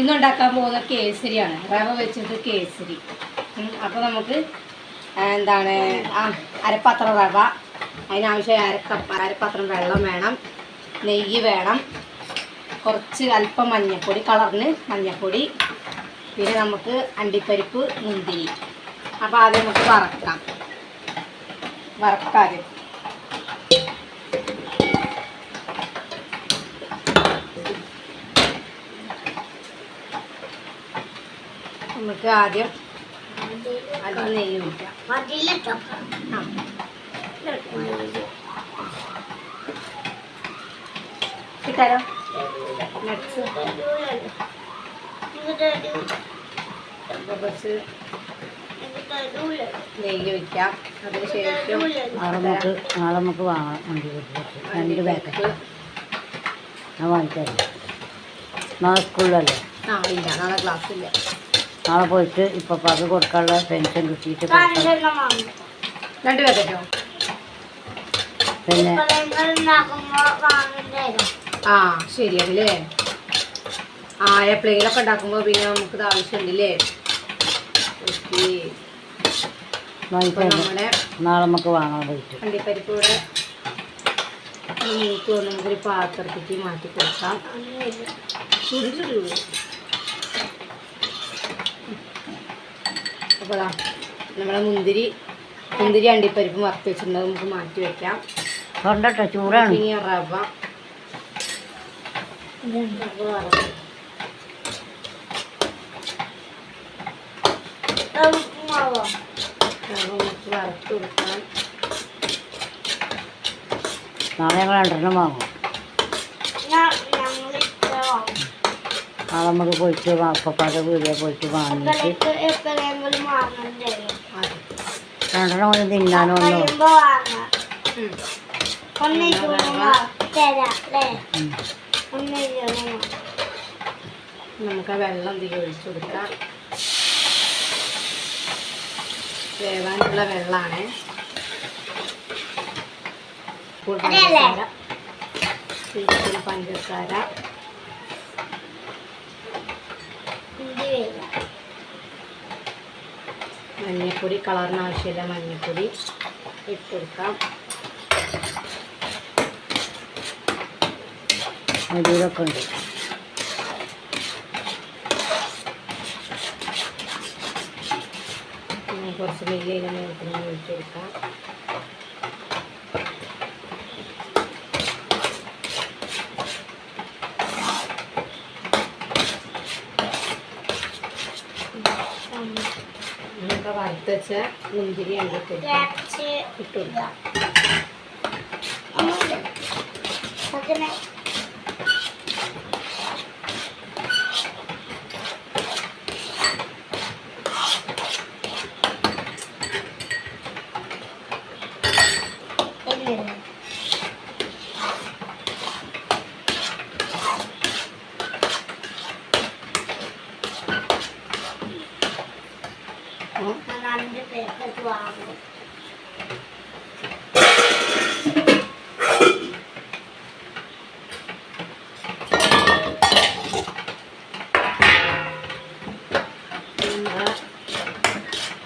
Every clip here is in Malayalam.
ഇന്നുണ്ടാക്കാൻ പോകുന്ന കേസരിയാണ്. റവ വെച്ചിട്ട് കേസരി. അപ്പോൾ നമുക്ക് എന്താണ് അരപ്പാത്രം റവ. അതിനാവശ്യം അരക്കപ്പ അരപ്പാത്രം വെള്ളം വേണം. നെയ്യ് വേണം. കുറച്ച് അല്പം മഞ്ഞൾപ്പൊടി കളറിന് മഞ്ഞൾപ്പൊടി പിന്നെ നമുക്ക് അണ്ടിപ്പരിപ്പ് മുന്തിരി. അപ്പോൾ ആദ്യം നമുക്ക് വറക്കാം. വറക്കാദ്യം. നമുക്ക് ആദ്യം അതിൽ നെയ്യ് ഒഴിക്കാം. കിട്ടാലോ? നട്ട്സ് കുറച്ച് നെയ്യ് വയ്ക്കാം അതിനുശേഷം നാളെ നമുക്ക് നാളെ നമുക്ക് വാങ്ങാം. വണ്ടി രണ്ട് പാക്കറ്റ് ഞാൻ വാങ്ങിത്തരാം നാളെ സ്കൂളിലല്ലേ? ആ ഇല്ല. നാളെ ക്ലാസ് ഇല്ല. നാളെ പോയിട്ട് ഇപ്പം അത് കൊടുക്കാനുള്ള പെൻഷൻ കിട്ടിയിട്ട് രണ്ട് പിന്നെ ആ ശരിയാണല്ലേ? ആ എപ്പോഴെങ്കിലൊക്കെ ഉണ്ടാക്കുമ്പോൾ പിന്നെ നമുക്ക് ഇത് ആവശ്യമുണ്ടല്ലേ? ഓക്കെ. നാളെ നമുക്ക് വാങ്ങാൻ പോയിട്ട്. അണ്ടിപ്പരിപ്പ് ഇവിടെ നമുക്ക് നമുക്കൊരു പാത്രത്തിലേക്ക് മാറ്റി കൊടുക്കാം. അപ്പോൾ ദാ നമ്മുടെ മുന്തിരി മുന്തിരി അണ്ടിപ്പരിപ്പ് വറുത്ത് വെച്ചിട്ടുണ്ട് നമുക്ക് മാറ്റി വെക്കാം. തൊണ്ടട്ടോ ചൂടാണ്. ഇനി റവ. നാളെ ഞങ്ങൾ രണ്ടെണ്ണം വാങ്ങും. നാളെ നമുക്ക് പോയിട്ട് അപ്പപ്പാടെ വീടിൽ പോയിട്ട് വാങ്ങിയിട്ട്. രണ്ടെണ്ണം കൊണ്ട് തിന്നാനോ. നമുക്ക് ആ വെള്ളം തീ ഒഴിച്ചു കൊടുക്കാം. വേവാനുള്ള വെള്ളമാണ് പഞ്ചസാര. പഞ്ചസാര. മഞ്ഞൾപ്പൊടി കളറിന് ആവശ്യമില്ല മഞ്ഞപ്പൊടി ഇട്ടെടുക്കാം ഇതിലൊക്കെ ഉണ്ട് കുറച്ച് നെയ്യ് ഒഴിച്ചെടുക്കാം ഒഴിച്ചു കൊടുക്കാം നമുക്ക് വറുത്ത് വെച്ച മുന്തിരി ഇട്ട് കൊടുക്കാം ഉം.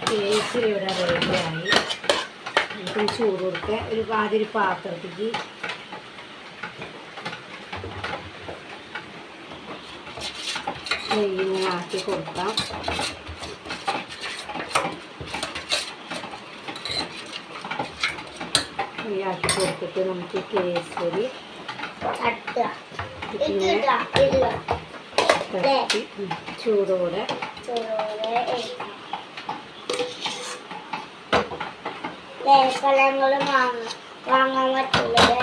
കേസരി ഇവിടെ റെഡിയായി നമുക്ക് ചൂട് കൊടുക്കുക ഒരു പാതിരി പാത്രത്തേക്ക് നെയ്യ് ഇങ്ങനെ ആക്കി കൊടുക്കാം നെയ്യ് ആക്കി കൊടുത്തിട്ട് നമുക്ക് കേസരി തട്ടി ചൂടോടെ ലേഖനങ്ങൾ വാങ്ങാൻ പറ്റില്ലേ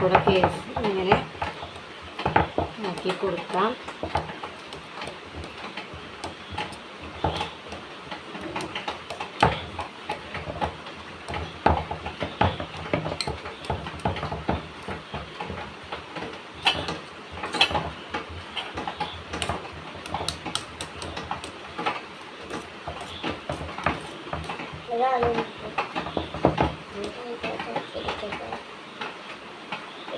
കൂടെ കേസ് ഇങ്ങനെ ആക്കി കൊടുക്കാം ഒരാള്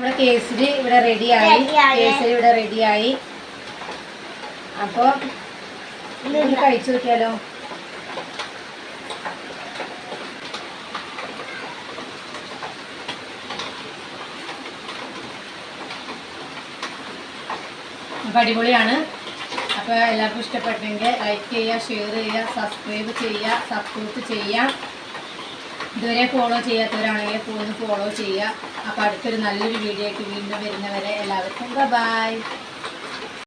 നമ്മുടെ കേസരി ഇവിടെ റെഡിയായി. കേസരി ഇവിടെ റെഡിയായി. അപ്പോൾ ഇതൊന്ന് കഴിച്ചു നോക്കിയാലോ? അപ്പോൾ അടിപൊളിയാണ്. അപ്പോൾ എല്ലാവർക്കും ഇഷ്ടപ്പെട്ടെങ്കിൽ ലൈക്ക് ചെയ്യുക ഷെയർ ചെയ്യുക സബ്സ്ക്രൈബ് ചെയ്യുക സപ്പോർട്ട് ചെയ്യുക. ഇതുവരെ ഫോളോ ചെയ്യാത്തവരാണെങ്കിൽ ഒന്ന് ഫോളോ ചെയ്യുക. അപ്പോൾ അടുത്തൊരു നല്ലൊരു വീഡിയോ ആയിട്ട് വീണ്ടും വരുന്നവരെ എല്ലാവർക്കും ബൈ